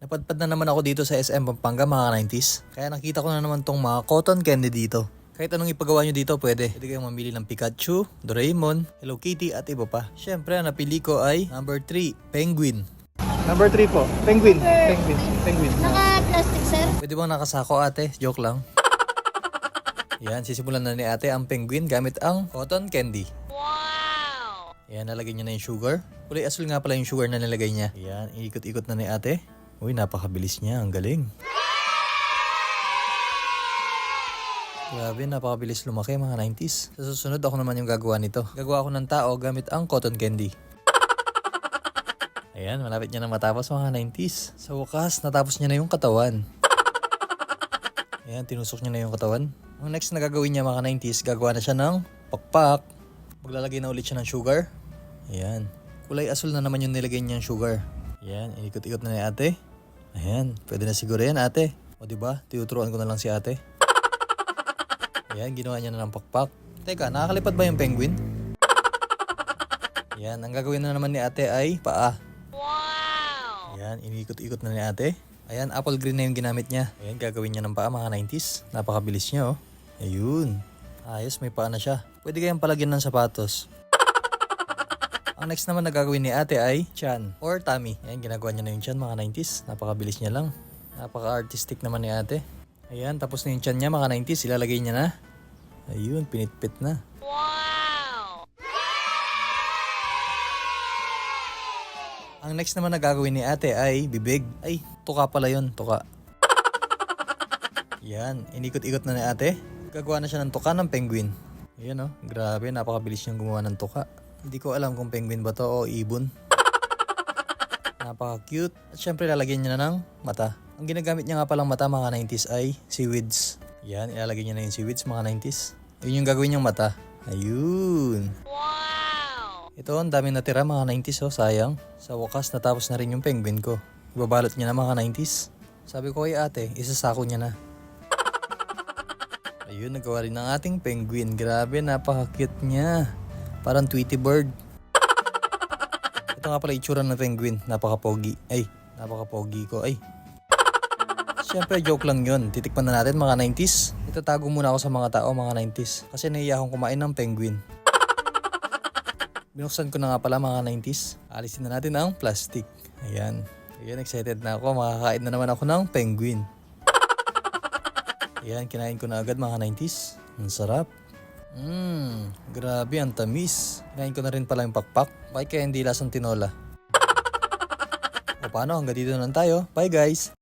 Napadpad na naman ako dito sa SM Pampanga mga 90s. Kaya nakita ko na naman tong mga cotton candy dito. Kahit anong ipagawa nyo dito, pwede. Pwede kayong mamili ng Pikachu, Doraemon, Hello Kitty at iba pa. Siyempre, ang napili ko ay number 3, Penguin. Number 3 po. Penguin. Penguin. Penguin. Naka-plastic, sir? Pwede bang nakasako ate? Joke lang. Yan, sisimulan na ni ate ang penguin gamit ang cotton candy. Wow! Yan, nalagay niya na yung sugar. Kulay asul nga pala yung sugar na nilagay niya. Yan, ikot-ikot na ni ate. Uy, napakabilis niya. Ang galing. Grabe, napakabilis lumaki mga 90s. Sa susunod, ako naman yung gagawa nito. Gagawa ako ng tao gamit ang cotton candy. Ayan, malapit niya na matapos mga 90s. Sa wakas, natapos niya na yung katawan. Ayan, tinusok niya na yung katawan. Ang next na gagawin niya mga 90s, gagawa na siya ng pakpak. Maglalagay na ulit siya ng sugar. Ayan. Kulay asul na naman yung nilagay niyang sugar. Ayan, inikot-ikot na ni ate. Ayan, pwede na siguro yan ate. O di ba? Tinuturuan ko na lang si ate. Ayan, ginawa niya na ng pakpak. Teka, nakakalipad ba yung penguin? Ayan, ang gagawin na naman ni ate ay paa. Ayan, inikot-ikot na ni ate. Ayan, apple green na yung ginamit niya. Ayan, gagawin niya ng paa mga 90s. Napakabilis niya oh. Ayun. Ayos, may paa na siya. Pwede kayang palagyan ng sapatos. Ang next naman na gagawin ni ate ay chan or tummy. Ayan, ginagawa niya na yung chan mga 90s. Napakabilis niya lang. Napaka-artistic naman ni ate. Ayan, tapos na yung chan niya mga 90s. Ilalagay niya na. Ayun, pinitpit na. Ang next naman na gagawin ni ate ay bibig. Ay, tuka pala yun, tuka. Yan, inikot-ikot na ni ate. Gagawa na siya ng tuka ng penguin. Ayan oh, grabe, napakabilis niyang gumawa ng tuka. Hindi ko alam kung penguin ba to o ibon. Napaka-cute. At syempre lalagyan niya na ng mata. Ang ginagamit niya nga palang mata mga 90s ay seaweeds. Yan, ilalagay niya na yung seaweeds mga 90s. Yun yung gagawin niyang mata. Ayun. Ito, ang daming natira mga 90s oh, sayang. Sa wakas, natapos na rin yung penguin ko. Ibabalot niya na mga 90s. Sabi ko kay ate, isasako niya na. Ayun, nagawa rin ng ating penguin. Grabe, napaka-cute niya. Parang Tweety Bird. Ito nga pala itsura ng penguin. Napaka-pogi. Ay, napaka-pogi ko. Ay. Siyempre, joke lang yun. Titikman na natin mga 90s. Itatago muna ako sa mga tao mga 90s. Kasi nahiya kumain ng penguin. Binuksan ko na nga pala mga 90s. Alisin na natin ang plastic. Ayan. Ayan, excited na ako. Makakain na naman ako ng penguin. Ayan, kinain ko na agad mga 90s. Ang sarap. Mmm, grabe ang tamis. Kinain ko na rin pala yung pakpak. Bakit kaya hindi lasang tinola? O paano, hanggang dito na lang tayo. Bye guys!